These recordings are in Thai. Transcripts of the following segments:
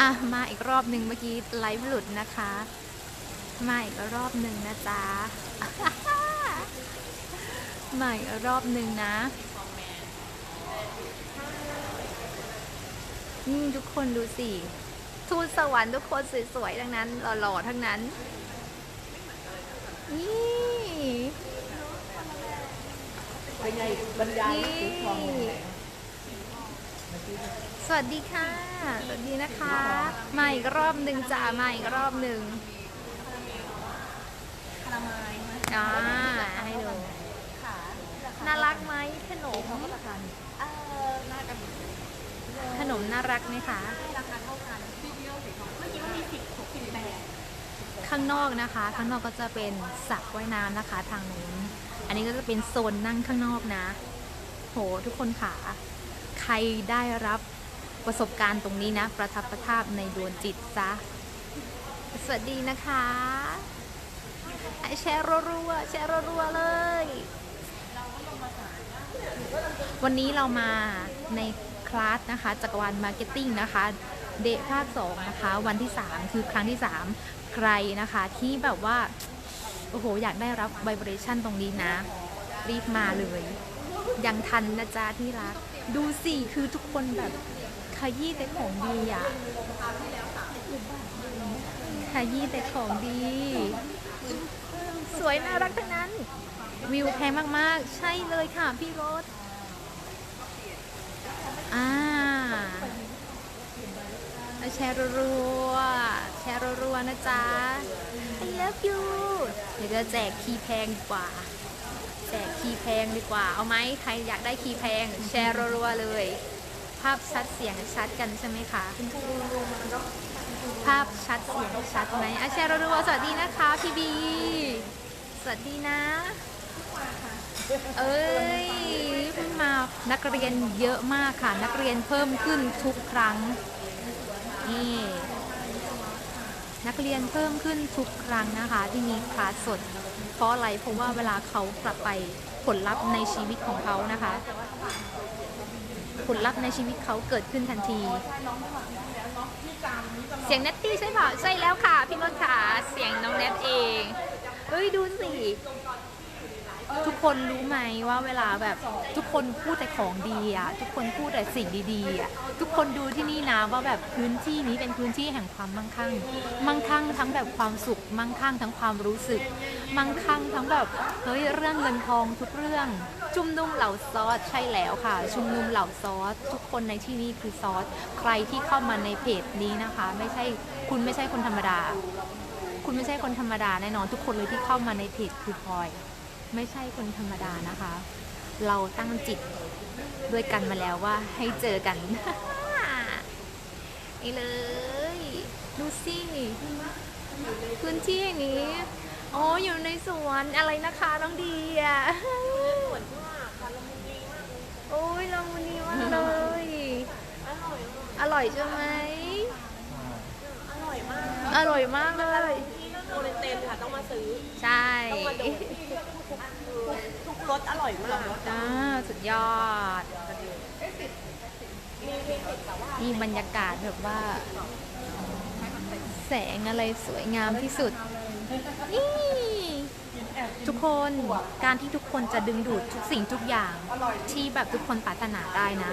อะมาอีกรอบหนึ่งเมื่อกี้ไลฟ์หลุดนะคะ มาอีกรอบหนึ่งนะจ๊ะมาอีกรอบหนึ่งนะนี่ทุกคนดูสิทูตสวรรค์ทุกคนสวยๆทั้งนั้นหล่อๆทั้งนั้น นี่เป็นไงบรรยายนี่ สีทองแดงสวัสดีค่ะ สวัสดีนะคะ มาอีกรอบหนึ่งจ้ามาอีกรอบหนึ่งคาราไมล์ไหมอ่าให้ดูค่ะน่ารักไหมขนมเขาก็ราคาเออน่ากันขนมน่ารักไหมคะให้ราคาเท่ากันพี่เดียวสีทองเมื่อกี้มันมีสิบหกสิบแปดข้างนอกนะคะ ข้างนอกก็จะเป็นสระว่ายน้ำนะคะทางนู้นอันนี้ก็จะเป็นโซนนั่งข้างนอกนะ โหทุกคนค่ะ ใครได้รับ ประสบการณ์ตรงนี้นะ ประทับประทับในดวงจิตซะ สวัสดีนะคะแชร์รัวๆแชร์รัวๆเลย วันนี้เรามาในคลาสนะคะ จักรวาลมาร์เก็ตติ้งนะคะ เดทภาค2นะคะ วันที่ 3 คือครั้งที่ 3 ใครนะคะที่แบบว่า โอ้โห อยากได้รับไวเบรชั่นตรงนี้นะ รีบมาเลย ยังทันนะจ๊ะที่รัก ดูสิ คือทุกคนแบบ ขยี้แต่ของดีอะขยี้แต่ของดี สวยน่ารักทั้งนั้น วิวแพงมากๆ ใช่เลยค่ะพี่รถอ่าแชร์รัวแชร์รัวนะจ๊ะ I love you เดี๋ยวจะแจกคีย์แพงดีกว่า แจกคีย์แพงดีกว่า เอาไหมใครอยากได้คีย์แพง แชร์รัวเลย ภาพชัดเสียงชัดกันใช่ไหมคะ ภาพชัดเสียงชัดไหมอะแชร์รัวๆสวัสดีนะคะพี่บี สวัสดีนะ เอ้ยเพิ่งมานักเรียนเยอะมากค่ะ นักเรียนเพิ่มขึ้นทุกครั้ง นี่นักเรียนเพิ่มขึ้นทุกครั้งนะคะ ที่มีคลาสสด เพราะอะไรเพราะว่าเวลาเขากลับไปผลลัพธ์ในชีวิตของเขานะคะ ผลลัพธ์ในชีวิตเขาเกิดขึ้นทันที เสียงเนตตี้ใช่เปล่าใช่แล้วค่ะ พี่มดค่ะ เสียงน้องเนตเอง เฮ้ย ดูสิ ทุกคนรู้ไหมว่าเวลาแบบทุกคนพูดแต่ของดีอะทุกคนพูดแต่สิ่งดีๆอะทุกคนดูที่นี่นะว่าแบบพื้นที่นี้เป็นพื้นที่แห่งความมั่งคั่ง มั่งคั่งทั้งแบบความสุข มั่งคั่งทั้งความรู้สึก มั่งคั่งทั้งแบบเฮ้ยเรื่องเงินทองทุกเรื่องชุมนุมเหล่าซอสใช่แล้วค่ะ ชุมนุมเหล่าซอสทุกคนในที่นี่คือซอสใครที่เข้ามาในเพจนี้นะคะ ไม่ใช่คุณไม่ใช่คนธรรมดา คุณไม่ใช่คนธรรมดาแน่นอนทุกคนเลยที่เข้ามาในเพจคือพลอย ไม่ใช่คนธรรมดานะคะ เราตั้งจิตด้วยกันมาแล้วว่าให้เจอกัน นี่เลย ดูสิพื้นที่อย่างนี้อ๋ออยู่ในสวนอะไรนะคะน้องดีอะสวยมากละมุนดีมากโอ้ยลองวันนี้มากเลย อร่อย อร่อยใช่ไหมอร่อยมาก อร่อยมากเลย เรนเตนค่ะต้องมาซื้อ ใช่ต้องมาดูทุกรสอร่อยมากอ่าสุดยอด นี่บรรยากาศแบบว่า แสงอะไรสวยงามที่สุด นี่ ทุกคนการที่ทุกคนจะดึงดูดทุกสิ่งทุกอย่าง ที่แบบทุกคนปรารถนาได้นะ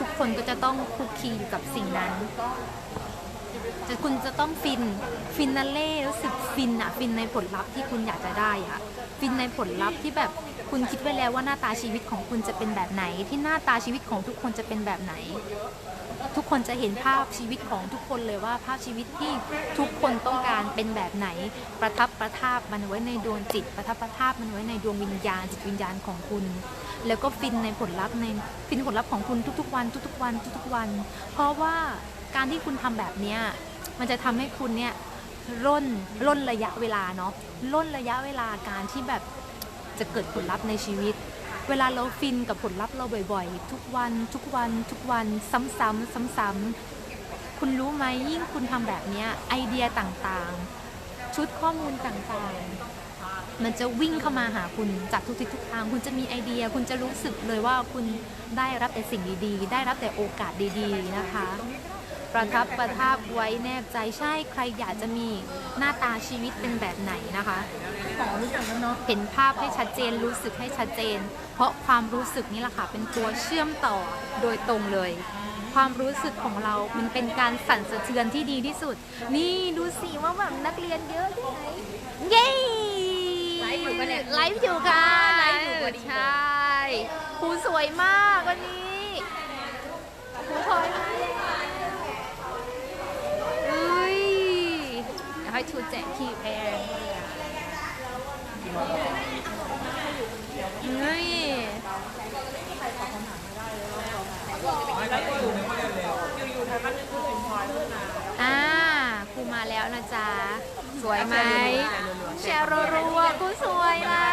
ทุกคนก็จะต้องคุกคีอยู่กับสิ่งนั้น จะคุณจะต้องฟินฟินนาเล่รู้สึกฟินอะฟินในผลลัพธ์ที่คุณอยากจะได้อะฟินในผลลัพธ์ที่แบบคุณคิดไว้แล้วว่าหน้าตาชีวิตของคุณจะเป็นแบบไหน ที่หน้าตาชีวิตของทุกคนจะเป็นแบบไหน ทุกคนจะเห็นภาพชีวิตของทุกคนเลยว่าภาพชีวิตที่ทุกคนต้องการเป็นแบบไหน ประทับประทาบมันไว้ในดวงจิต ประทับประทาบมันไว้ในดวงวิญญาณจิตวิญญาณของคุณแล้วก็ฟินในผลลัพธ์ในฟินผลลัพธ์ของคุณทุกๆวัน ทุกๆวัน ทุกๆวัน เพราะว่า การที่คุณทำแบบเนี้ยมันจะทำให้คุณเนี่ยร่นร่นระยะเวลาเนาะร่นระยะเวลาการที่แบบจะเกิดผลลัพธ์ในชีวิต เวลาเราฟินกับผลลัพธ์เราบ่อย ๆ ทุกวันทุกวันทุกวันซ้ำๆซ้ำๆคุณรู้ไหมยิ่งคุณทำแบบเนี้ยไอเดียต่างๆ ชุดข้อมูลต่างๆ มันจะวิ่งเข้ามาหาคุณจากทุกทิศทุกทาง คุณจะมีไอเดีย คุณจะรู้สึกเลยว่าคุณได้รับแต่สิ่งดีๆ ได้รับแต่โอกาสดีๆนะคะ ประทับประทับไว้แนบใจใช่ใครอยากจะมีหน้าตาชีวิตเป็นแบบไหนนะคะขอรู้จักแล้วเนเห็นภาพให้ชัดเจนรู้สึกให้ชัดเจน เพราะความรู้สึกนี่แหละค่ะเป็นตัวเชื่อมต่อโดยตรงเลย ความรู้สึกของเรา มันเป็นการสั่นสะเทือนที่ดีที่สุด นี่ดูสิว่าแบบนักเรียนเยอะที่ไหนเย้ไลฟ์อยู่ปะเนี่ยไลฟ์อยู่ค่ะไลฟ์อยู่พอดีใช่ครูสวยมากวันนี้ครูสวยมากเอ้ย เดี๋ยวให้ทูแจกคีบเองเฮ้ยอ่าครูมาแล้วนะจ๊ะ สวยไหมแชร์รัวๆครูสวยนะ